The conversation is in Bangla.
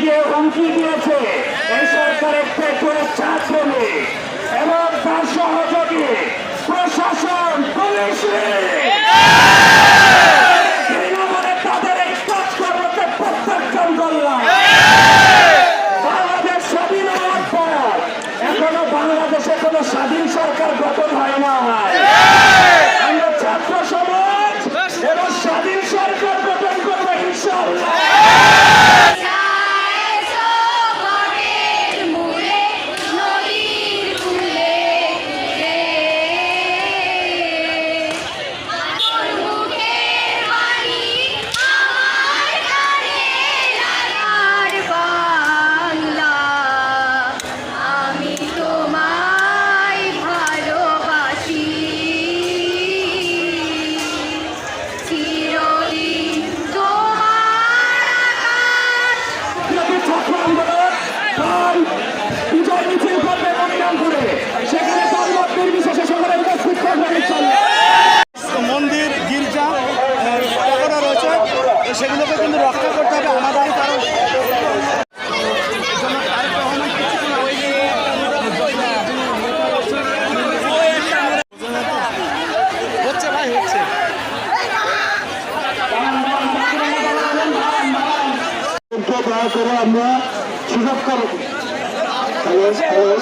গিয়ে হুমকি দিয়েছে এই সরকারের পেট্রোলের ছাত্রী এবং তার সহযোগী প্রশাসন পুলিশ স্বাধীন সরকার গঠন হয় না আমরা ছাত্র সমাজ এবং স্বাধীন সরকার মিছিল করবে মনিরামপুরে সেখানে দলমত নির্বিশেষে সকলে উপস্থিত করবেন ইনশাল্লাহ মন্দির গির্জা রয়েছে। সেগুলোকে কিন্তু রক্ষা করতে হবে আমাদের কারণ। দয়া করে আমরা সুযোগ করব hello, hello.